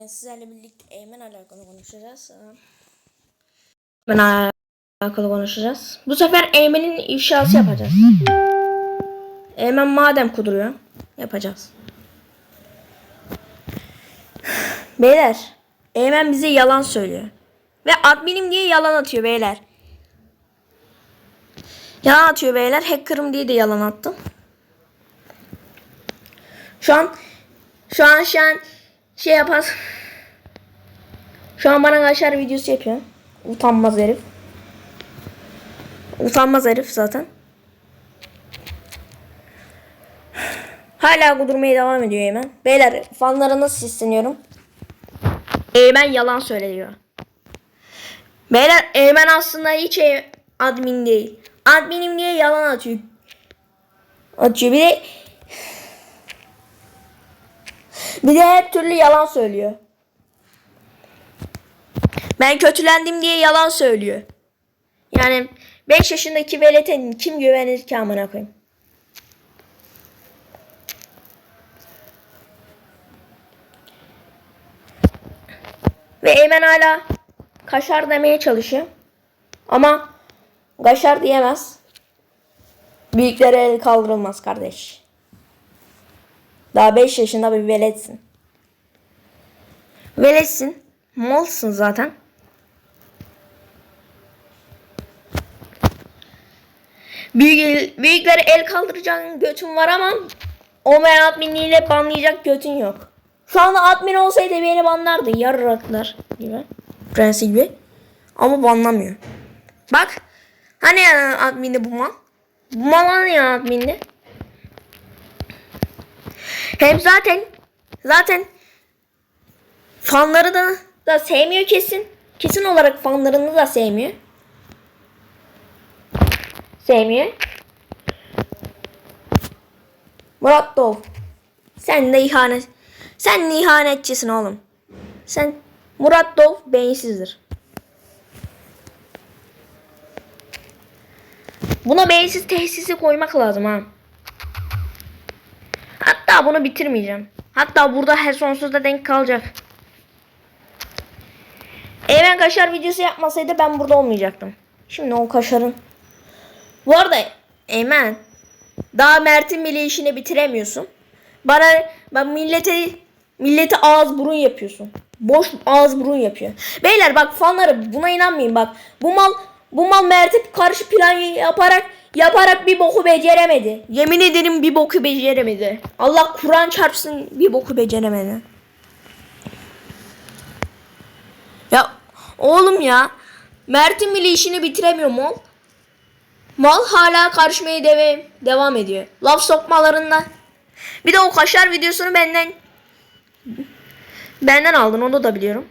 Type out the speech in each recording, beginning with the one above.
Sizlerle birlikte Eymen alakalı konuşacağız. Eymen alakalı konuşacağız. Bu sefer Eymen'in ifşası yapacağız. Eymen madem kuduruyor. Yapacağız. Beyler. Eymen bize yalan söylüyor. Ve adminim diye yalan atıyor beyler. Yalan atıyor beyler. Hacker'ım diye de yalan attım. Şu an şu an şu an şey yapar. Şu an bana kaşar videosu yapıyor. Utanmaz herif. Utanmaz herif zaten. Hala kudurmaya devam ediyor Eymen. Beyler fanlara nasıl sesleniyorum? Eymen yalan söylüyor. Beyler Eymen aslında hiç e- admin değil. Adminim diye yalan atıyor. Atıyor. Bir de bir de hep türlü yalan söylüyor. Ben kötülendim diye yalan söylüyor. Yani 5 yaşındaki velete kim güvenir ki amına koyayım? Ve Eymen hala kaşar demeye çalışıyor. Ama kaşar diyemez. Büyüklere el kaldırılmaz kardeş. Daha 5 yaşında bir veletsin. Veletsin. Malsın zaten. Büyük, büyüklere el kaldıracağın götün var ama Omer adminliğiyle banlayacak götün yok. Şu anda admin olsaydı beni banlardı. Yarraklar gibi. Prensi gibi. Ama banlamıyor. Bak. Hani ya adminde bu mal? Bu mal hani ya adminde? Hem zaten zaten fanları da da sevmiyor kesin. Kesin olarak fanlarını da sevmiyor. Sevmiyor. Murat Dov. Sen de ihanet. Sen de ihanetçisin oğlum. Sen Murat Dov beyinsizdir. Buna beyinsiz tesisi koymak lazım ha. Hatta bunu bitirmeyeceğim. Hatta burada her sonsuzda denk kalacak. Eymen kaşar videosu yapmasaydı ben burada olmayacaktım. Şimdi o kaşarın. Bu arada Eymen daha Mert'in bile işini bitiremiyorsun. Bana ben millete millete ağız burun yapıyorsun. Boş ağız burun yapıyor. Beyler bak fanları buna inanmayın bak. Bu mal bu mal Mert'e karşı plan yaparak yaparak bir boku beceremedi. Yemin ederim bir boku beceremedi. Allah Kur'an çarpsın bir boku beceremedi. Ya oğlum ya. Mert'in bile işini bitiremiyor mal. Mal hala karışmaya devam, devam ediyor. Laf sokmalarında. Bir de o kaşar videosunu benden benden aldın onu da biliyorum.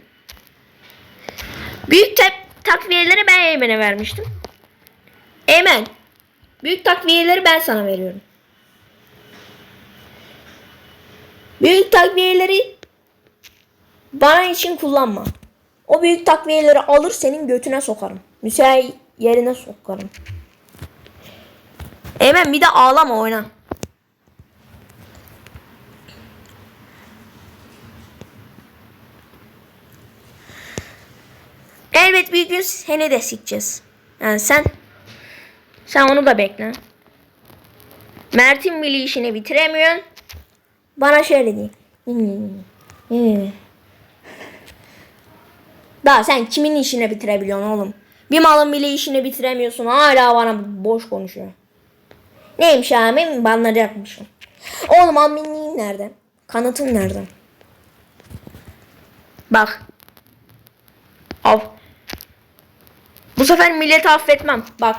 Büyük te- takviyeleri ben Eymen'e vermiştim. Eymen. Büyük takviyeleri ben sana veriyorum. Büyük takviyeleri bana için kullanma. O büyük takviyeleri alır senin götüne sokarım. Müsait yerine sokarım. Eymen bir de ağlama oyna. Elbet bir gün seni de sikeceğiz. Yani sen sen onu da bekle. Mert'in bile işini bitiremiyorsun. Bana şöyle diyeyim. Daha sen kimin işini bitirebiliyorsun oğlum? Bir malın bile işini bitiremiyorsun. Hala bana boş konuşuyor. Neymiş abi? Banlanacakmışım. Oğlum aminliğin nerede? Kanıtın nerede? Bak. Av. Bu sefer milleti affetmem. Bak.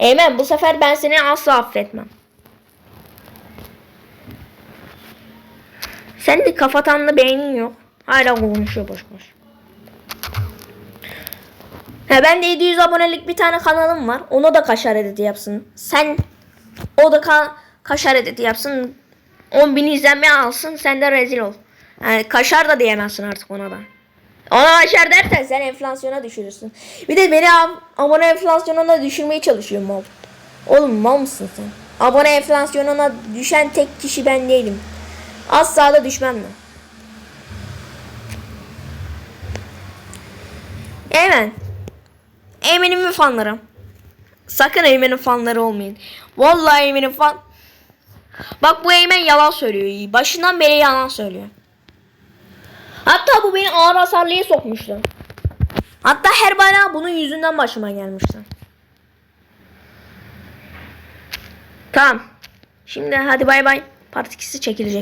Eymen bu sefer ben seni asla affetmem. Sen de kafatanlı beynin yok. Hala konuşuyor boş boş. He ben de 700 abonelik bir tane kanalım var. Ona da kaşar editi yapsın. Sen o da ka kaşar editi yapsın. 10 bin izlenme alsın. Sen de rezil ol. Yani kaşar da diyemezsin artık ona da. Ona aşar dersen sen enflasyona düşürürsün. Bir de beni ab abone enflasyonuna düşürmeye çalışıyor mal. Oğlum mal mısın sen? Abone enflasyonuna düşen tek kişi ben değilim. Asla da düşmem ben. Eymen. Eymen'in mi fanları? Sakın Eymen'in fanları olmayın. Vallahi Eymen'in fan... Bak bu Eymen yalan söylüyor. Başından beri yalan söylüyor. Hatta bu beni ağır hasarlıya sokmuştu. Hatta her bela bunun yüzünden başıma gelmişti. Tamam. Şimdi hadi bay bay. Part 2'si çekilecek.